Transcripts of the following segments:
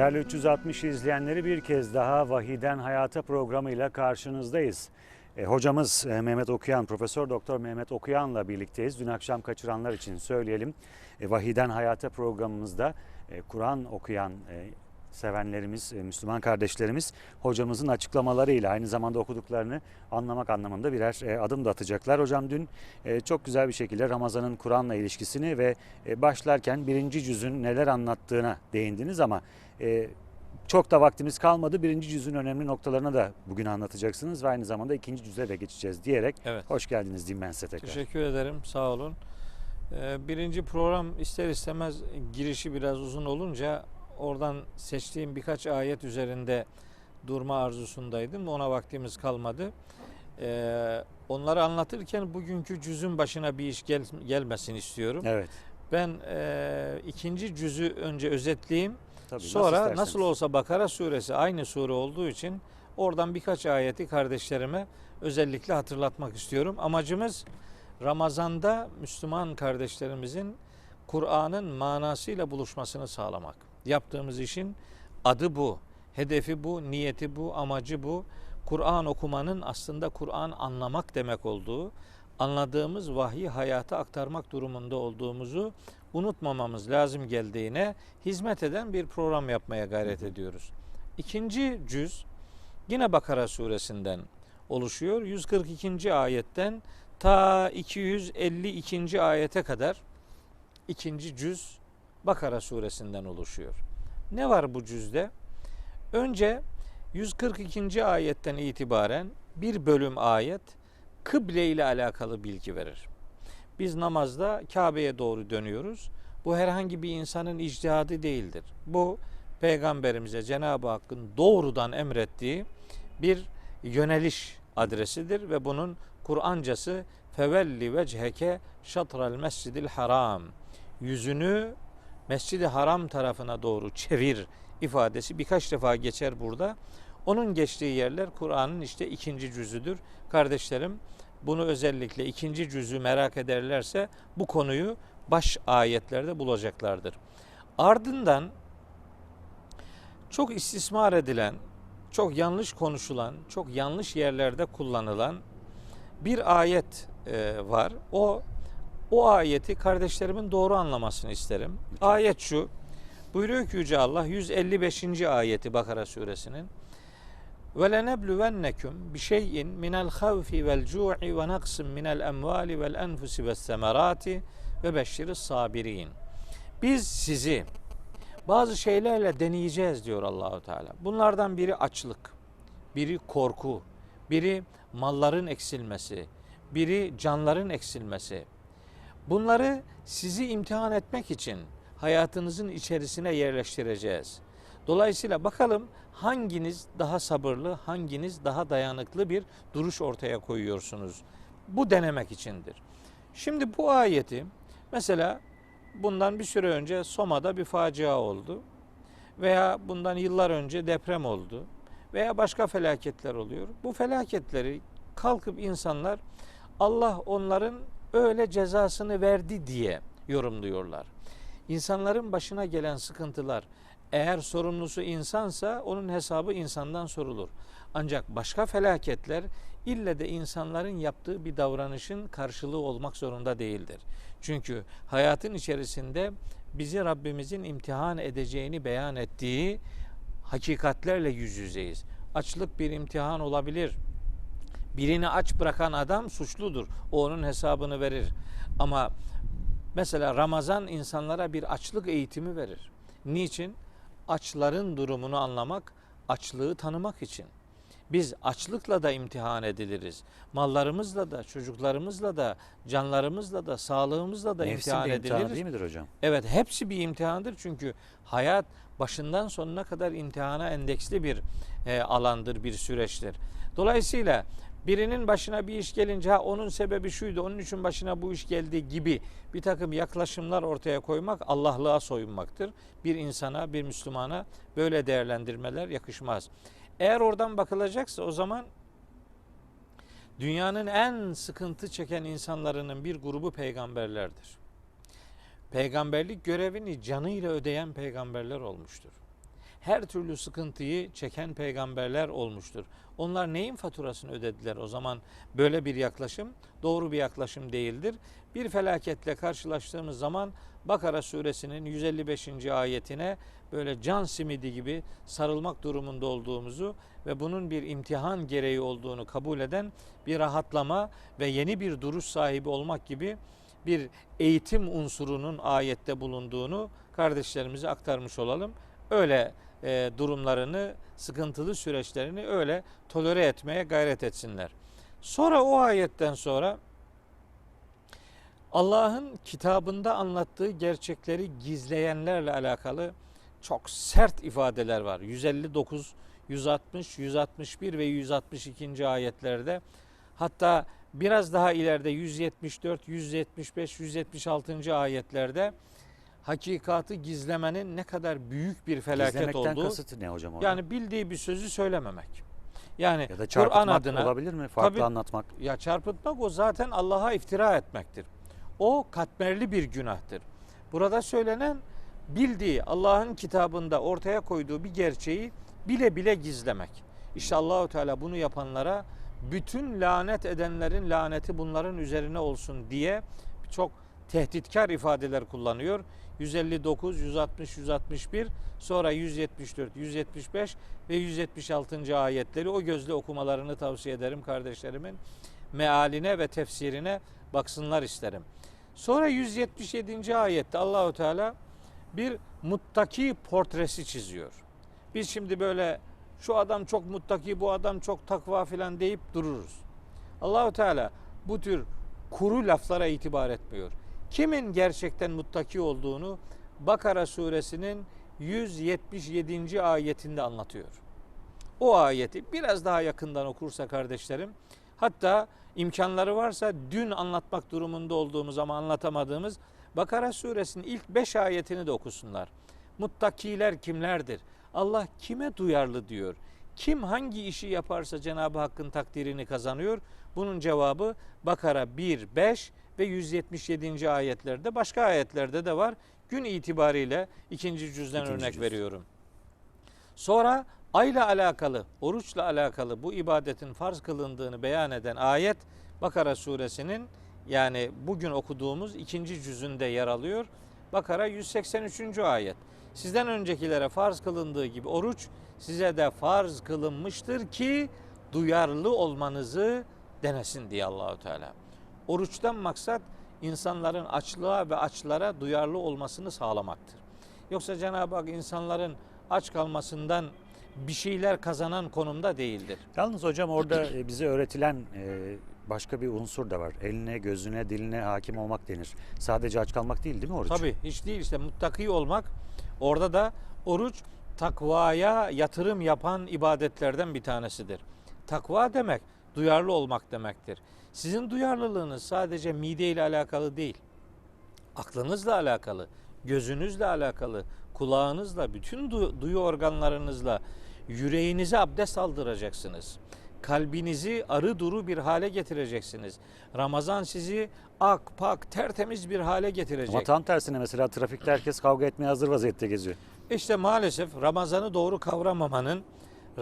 Değerli 360 izleyenleri bir kez daha Vahiden Hayata programıyla karşınızdayız. E, hocamız e, Mehmet Okuyan, Profesör Doktor Mehmet Okuyan'la birlikteyiz. Dün akşam kaçıranlar için söyleyelim. E, Vahiden Hayata programımızda e, Kur'an okuyan e, sevenlerimiz, e, Müslüman kardeşlerimiz hocamızın açıklamalarıyla aynı zamanda okuduklarını anlamak anlamında birer e, adım da atacaklar. Hocam dün e, çok güzel bir şekilde Ramazan'ın Kur'an'la ilişkisini ve e, başlarken birinci cüzün neler anlattığına değindiniz ama e, çok da vaktimiz kalmadı. Birinci cüzün önemli noktalarına da bugün anlatacaksınız ve aynı zamanda ikinci cüze de geçeceğiz diyerek Evet. hoş geldiniz diyeyim ben size tekrar. Teşekkür ederim. Sağ olun. Ee, Birinci program ister istemez girişi biraz uzun olunca oradan seçtiğim birkaç ayet üzerinde durma arzusundaydım. Ona vaktimiz kalmadı. Ee, Onları anlatırken bugünkü cüzün başına bir iş gel- gelmesin istiyorum. Evet. Ben e, ikinci cüzü önce özetleyeyim. Tabii, Sonra nasıl, isterseniz. olsa Bakara suresi aynı sure olduğu için oradan birkaç ayeti kardeşlerime özellikle hatırlatmak istiyorum. Amacımız Ramazan'da Müslüman kardeşlerimizin Kur'an'ın manasıyla buluşmasını sağlamak. Yaptığımız işin adı bu, hedefi bu, niyeti bu, amacı bu. Kur'an okumanın aslında Kur'an anlamak demek olduğu, anladığımız vahyi hayata aktarmak durumunda olduğumuzu unutmamamız lazım geldiğine hizmet eden bir program yapmaya gayret ediyoruz. İkinci cüz yine Bakara suresinden oluşuyor. 142. ayetten ta 252. ayete kadar ikinci cüz Bakara suresinden oluşuyor. Ne var bu cüzde? Önce 142. ayetten itibaren bir bölüm ayet kıble ile alakalı bilgi verir. Biz namazda Kabe'ye doğru dönüyoruz. Bu herhangi bir insanın icdihadı değildir. Bu peygamberimize Cenab-ı Hakk'ın doğrudan emrettiği bir yöneliş adresidir ve bunun Kur'ancası fevelli vecheke şatral mescidil haram yüzünü Mescid-i Haram tarafına doğru çevir ifadesi birkaç defa geçer burada. Onun geçtiği yerler Kur'an'ın işte ikinci cüzüdür. Kardeşlerim bunu özellikle ikinci cüzü merak ederlerse bu konuyu baş ayetlerde bulacaklardır. Ardından çok istismar edilen, çok yanlış konuşulan, çok yanlış yerlerde kullanılan bir ayet e, var. O o ayeti kardeşlerimin doğru anlamasını isterim. Ayet şu. Buyuruyor ki Yüce Allah 155. ayeti Bakara suresinin ve lenebluvennekum bi şey'in minel havfi vel cu'i ve naqsin minel emvali vel enfusi ve semerati ve beşşiris sabirin. Biz sizi bazı şeylerle deneyeceğiz diyor Allahu Teala. Bunlardan biri açlık, biri korku, biri malların eksilmesi, biri canların eksilmesi. Bunları sizi imtihan etmek için hayatınızın içerisine yerleştireceğiz. Dolayısıyla bakalım hanginiz daha sabırlı, hanginiz daha dayanıklı bir duruş ortaya koyuyorsunuz. Bu denemek içindir. Şimdi bu ayeti mesela bundan bir süre önce Soma'da bir facia oldu veya bundan yıllar önce deprem oldu veya başka felaketler oluyor. Bu felaketleri kalkıp insanlar Allah onların öyle cezasını verdi diye yorumluyorlar. İnsanların başına gelen sıkıntılar eğer sorumlusu insansa onun hesabı insandan sorulur. Ancak başka felaketler ille de insanların yaptığı bir davranışın karşılığı olmak zorunda değildir. Çünkü hayatın içerisinde bizi Rabbimizin imtihan edeceğini beyan ettiği hakikatlerle yüz yüzeyiz. Açlık bir imtihan olabilir. Birini aç bırakan adam suçludur. O onun hesabını verir. Ama mesela Ramazan insanlara bir açlık eğitimi verir. Niçin? Açların durumunu anlamak, açlığı tanımak için. Biz açlıkla da imtihan ediliriz. Mallarımızla da, çocuklarımızla da, canlarımızla da, sağlığımızla da Nefsin imtihan bir imtihanı ediliriz. değil midir hocam? Evet hepsi bir imtihandır çünkü hayat başından sonuna kadar imtihana endeksli bir e, alandır, bir süreçtir. Dolayısıyla birinin başına bir iş gelince ha onun sebebi şuydu, onun için başına bu iş geldi gibi bir takım yaklaşımlar ortaya koymak Allah'lığa soyunmaktır. Bir insana, bir Müslümana böyle değerlendirmeler yakışmaz. Eğer oradan bakılacaksa o zaman dünyanın en sıkıntı çeken insanlarının bir grubu peygamberlerdir peygamberlik görevini canıyla ödeyen peygamberler olmuştur. Her türlü sıkıntıyı çeken peygamberler olmuştur. Onlar neyin faturasını ödediler o zaman? Böyle bir yaklaşım doğru bir yaklaşım değildir. Bir felaketle karşılaştığımız zaman Bakara suresinin 155. ayetine böyle can simidi gibi sarılmak durumunda olduğumuzu ve bunun bir imtihan gereği olduğunu kabul eden bir rahatlama ve yeni bir duruş sahibi olmak gibi bir eğitim unsurunun ayette bulunduğunu kardeşlerimize aktarmış olalım. Öyle e, durumlarını, sıkıntılı süreçlerini öyle tolere etmeye gayret etsinler. Sonra o ayetten sonra Allah'ın kitabında anlattığı gerçekleri gizleyenlerle alakalı çok sert ifadeler var. 159, 160, 161 ve 162. ayetlerde hatta biraz daha ileride 174, 175, 176. ayetlerde hakikatı gizlemenin ne kadar büyük bir felaket Gizlemekten olduğu. kasıtı ne hocam orada? Yani bildiği bir sözü söylememek. Yani ya da Kur'an adına olabilir mi? Farklı Tabii. anlatmak. ya çarpıtmak o zaten Allah'a iftira etmektir. O katmerli bir günahtır. Burada söylenen bildiği Allah'ın kitabında ortaya koyduğu bir gerçeği bile bile gizlemek. İşte Allahu Teala bunu yapanlara bütün lanet edenlerin laneti bunların üzerine olsun diye çok tehditkar ifadeler kullanıyor. 159, 160, 161, sonra 174, 175 ve 176. ayetleri o gözle okumalarını tavsiye ederim kardeşlerimin. Mealine ve tefsirine baksınlar isterim. Sonra 177. ayette Allahu Teala bir muttaki portresi çiziyor. Biz şimdi böyle şu adam çok muttaki, bu adam çok takva filan deyip dururuz. Allahu Teala bu tür kuru laflara itibar etmiyor. Kimin gerçekten muttaki olduğunu Bakara suresinin 177. ayetinde anlatıyor. O ayeti biraz daha yakından okursa kardeşlerim, hatta imkanları varsa dün anlatmak durumunda olduğumuz ama anlatamadığımız Bakara suresinin ilk 5 ayetini de okusunlar. Muttakiler kimlerdir? Allah kime duyarlı diyor? Kim hangi işi yaparsa Cenab-ı Hakk'ın takdirini kazanıyor? Bunun cevabı Bakara 1, 5 ve 177. ayetlerde başka ayetlerde de var. Gün itibariyle ikinci cüzden İkinci örnek cüz. veriyorum. Sonra ayla alakalı, oruçla alakalı bu ibadetin farz kılındığını beyan eden ayet Bakara suresinin yani bugün okuduğumuz ikinci cüzünde yer alıyor. Bakara 183. ayet. Sizden öncekilere farz kılındığı gibi oruç size de farz kılınmıştır ki duyarlı olmanızı denesin diye Allahu Teala. Oruçtan maksat insanların açlığa ve açlara duyarlı olmasını sağlamaktır. Yoksa Cenab-ı Hak insanların aç kalmasından bir şeyler kazanan konumda değildir. Yalnız hocam orada e, bize öğretilen e, başka bir unsur da var. Eline, gözüne, diline hakim olmak denir. Sadece aç kalmak değil değil mi oruç? Tabii hiç değil işte muttaki olmak orada da oruç takvaya yatırım yapan ibadetlerden bir tanesidir. Takva demek duyarlı olmak demektir. Sizin duyarlılığınız sadece mide ile alakalı değil. Aklınızla alakalı, gözünüzle alakalı, kulağınızla, bütün du- duyu organlarınızla yüreğinize abdest aldıracaksınız. Kalbinizi arı duru bir hale getireceksiniz. Ramazan sizi ak, pak, tertemiz bir hale getirecek. Ama tam tersine mesela trafikte herkes kavga etmeye hazır vaziyette geziyor. İşte maalesef Ramazan'ı doğru kavramamanın,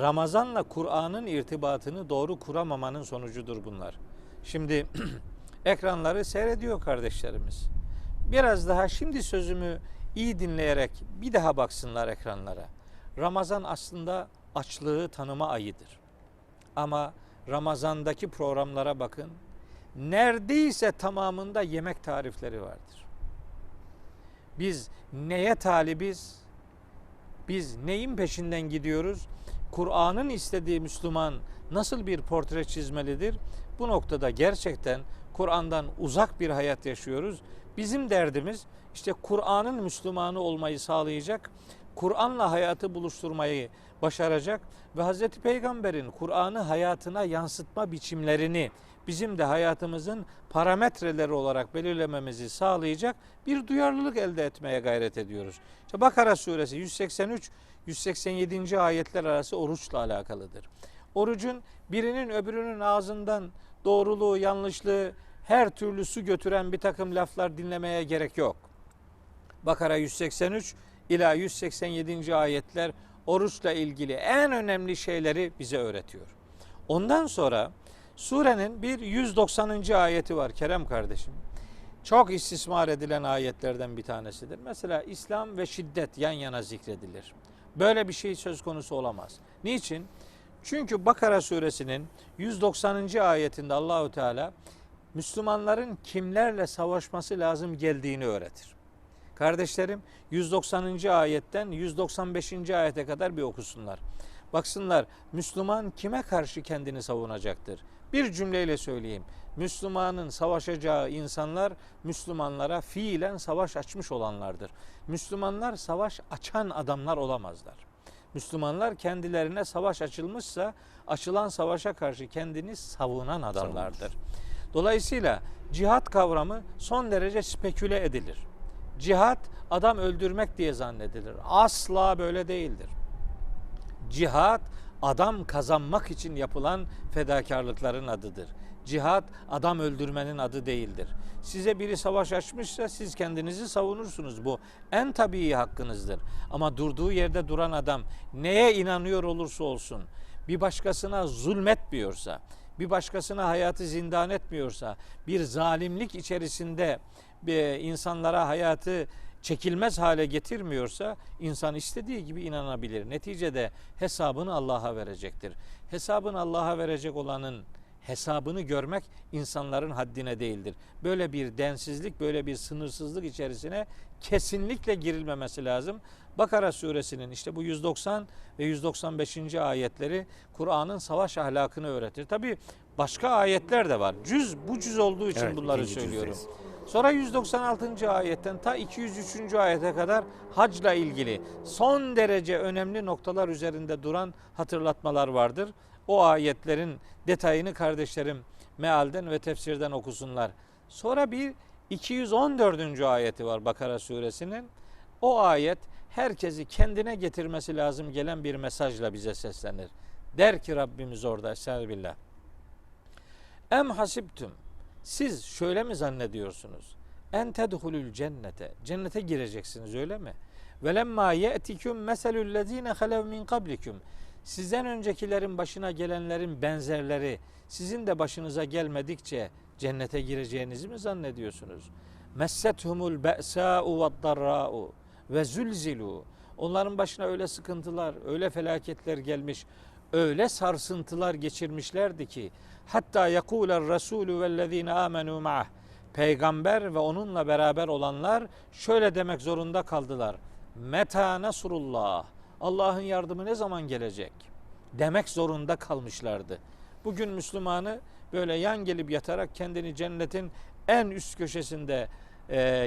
Ramazan'la Kur'an'ın irtibatını doğru kuramamanın sonucudur bunlar. Şimdi ekranları seyrediyor kardeşlerimiz. Biraz daha şimdi sözümü iyi dinleyerek bir daha baksınlar ekranlara. Ramazan aslında açlığı tanıma ayıdır. Ama Ramazan'daki programlara bakın. Neredeyse tamamında yemek tarifleri vardır. Biz neye talibiz? Biz neyin peşinden gidiyoruz? Kur'an'ın istediği Müslüman nasıl bir portre çizmelidir? Bu noktada gerçekten Kur'an'dan uzak bir hayat yaşıyoruz. Bizim derdimiz işte Kur'an'ın Müslümanı olmayı sağlayacak, Kur'an'la hayatı buluşturmayı başaracak ve Hazreti Peygamber'in Kur'an'ı hayatına yansıtma biçimlerini bizim de hayatımızın parametreleri olarak belirlememizi sağlayacak bir duyarlılık elde etmeye gayret ediyoruz. İşte Bakara suresi 183 187. ayetler arası oruçla alakalıdır. Orucun birinin öbürünün ağzından doğruluğu, yanlışlığı, her türlü su götüren bir takım laflar dinlemeye gerek yok. Bakara 183 ila 187. ayetler oruçla ilgili en önemli şeyleri bize öğretiyor. Ondan sonra surenin bir 190. ayeti var Kerem kardeşim. Çok istismar edilen ayetlerden bir tanesidir. Mesela İslam ve şiddet yan yana zikredilir. Böyle bir şey söz konusu olamaz. Niçin? Çünkü Bakara suresinin 190. ayetinde Allahu Teala Müslümanların kimlerle savaşması lazım geldiğini öğretir. Kardeşlerim 190. ayetten 195. ayete kadar bir okusunlar. Baksınlar Müslüman kime karşı kendini savunacaktır? Bir cümleyle söyleyeyim. Müslümanın savaşacağı insanlar Müslümanlara fiilen savaş açmış olanlardır. Müslümanlar savaş açan adamlar olamazlar. Müslümanlar kendilerine savaş açılmışsa açılan savaşa karşı kendini savunan adamlardır. Dolayısıyla cihat kavramı son derece speküle edilir. Cihat adam öldürmek diye zannedilir. Asla böyle değildir. Cihat adam kazanmak için yapılan fedakarlıkların adıdır. Cihat adam öldürmenin adı değildir. Size biri savaş açmışsa siz kendinizi savunursunuz. Bu en tabii hakkınızdır. Ama durduğu yerde duran adam neye inanıyor olursa olsun bir başkasına zulmetmiyorsa, bir başkasına hayatı zindan etmiyorsa, bir zalimlik içerisinde bir insanlara hayatı çekilmez hale getirmiyorsa insan istediği gibi inanabilir. Neticede hesabını Allah'a verecektir. Hesabını Allah'a verecek olanın hesabını görmek insanların haddine değildir. Böyle bir densizlik, böyle bir sınırsızlık içerisine kesinlikle girilmemesi lazım. Bakara suresinin işte bu 190 ve 195. ayetleri Kur'an'ın savaş ahlakını öğretir. Tabi başka ayetler de var. Cüz bu cüz olduğu için Evet, bunları söylüyorum. cüzdeyiz. Sonra 196. ayetten ta 203. ayete kadar hacla ilgili son derece önemli noktalar üzerinde duran hatırlatmalar vardır. O ayetlerin detayını kardeşlerim mealden ve tefsirden okusunlar. Sonra bir 214. ayeti var Bakara suresinin. O ayet herkesi kendine getirmesi lazım gelen bir mesajla bize seslenir. Der ki Rabbimiz orada Estağfirullah. Em hasibtum siz şöyle mi zannediyorsunuz? En tedhulul cennete. Cennete gireceksiniz öyle mi? Ve lemma ye'tikum meselul lezine halev min kablikum. Sizden öncekilerin başına gelenlerin benzerleri sizin de başınıza gelmedikçe cennete gireceğinizi mi zannediyorsunuz? Messethumul be'sa'u ve darra'u ve zulzilu. Onların başına öyle sıkıntılar, öyle felaketler gelmiş, öyle sarsıntılar geçirmişlerdi ki hatta yekuler Resulü vellezine amenu ma'ah peygamber ve onunla beraber olanlar şöyle demek zorunda kaldılar. Meta nasrullah. Allah'ın yardımı ne zaman gelecek? Demek zorunda kalmışlardı. Bugün Müslümanı böyle yan gelip yatarak kendini cennetin en üst köşesinde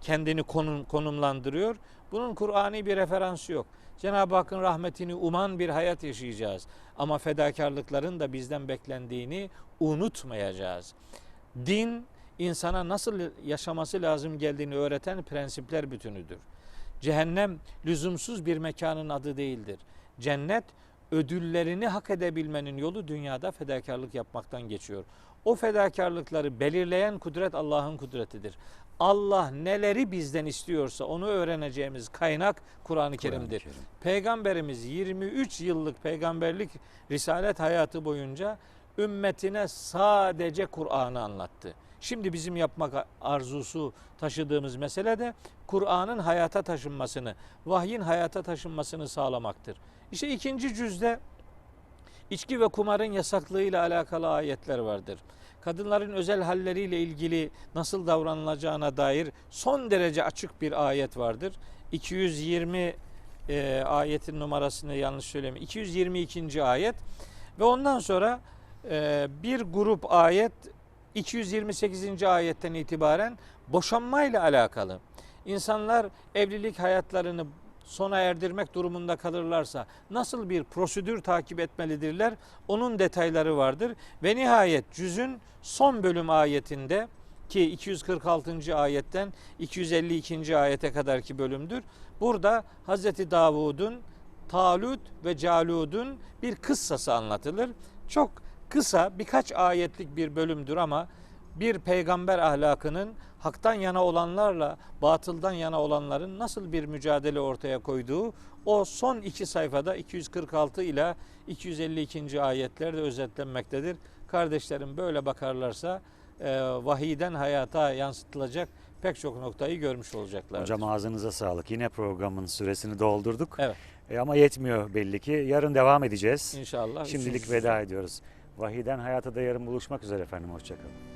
kendini konum, konumlandırıyor. Bunun Kur'ani bir referansı yok. Cenab-ı Hakk'ın rahmetini uman bir hayat yaşayacağız. Ama fedakarlıkların da bizden beklendiğini unutmayacağız. Din insana nasıl yaşaması lazım geldiğini öğreten prensipler bütünüdür. Cehennem lüzumsuz bir mekanın adı değildir. Cennet ödüllerini hak edebilmenin yolu dünyada fedakarlık yapmaktan geçiyor. O fedakarlıkları belirleyen kudret Allah'ın kudretidir. Allah neleri bizden istiyorsa onu öğreneceğimiz kaynak Kur'an-ı Kerim'dir. Kerim. Peygamberimiz 23 yıllık peygamberlik risalet hayatı boyunca ümmetine sadece Kur'an'ı anlattı. Şimdi bizim yapmak arzusu taşıdığımız mesele de Kur'an'ın hayata taşınmasını, vahyin hayata taşınmasını sağlamaktır. İşte ikinci cüzde içki ve kumarın yasaklığıyla alakalı ayetler vardır. Kadınların özel halleriyle ilgili nasıl davranılacağına dair son derece açık bir ayet vardır. 220 e, ayetin numarasını yanlış söylemiyorum. 222. ayet ve ondan sonra e, bir grup ayet 228. ayetten itibaren boşanmayla alakalı. İnsanlar evlilik hayatlarını sona erdirmek durumunda kalırlarsa nasıl bir prosedür takip etmelidirler? Onun detayları vardır. Ve nihayet cüzün son bölüm ayetinde ki 246. ayetten 252. ayete kadarki bölümdür. Burada Hazreti Davud'un Talut ve Calud'un bir kıssası anlatılır. Çok kısa birkaç ayetlik bir bölümdür ama bir peygamber ahlakının haktan yana olanlarla batıldan yana olanların nasıl bir mücadele ortaya koyduğu o son iki sayfada 246 ila 252. ayetlerde özetlenmektedir. Kardeşlerim böyle bakarlarsa e, vahiyden hayata yansıtılacak pek çok noktayı görmüş olacaklardır. Hocam ağzınıza sağlık. Yine programın süresini doldurduk. Evet. E, ama yetmiyor belli ki. Yarın devam edeceğiz. İnşallah. Şimdilik veda ediyoruz. Vahiden hayata da yarın buluşmak üzere efendim. Hoşçakalın.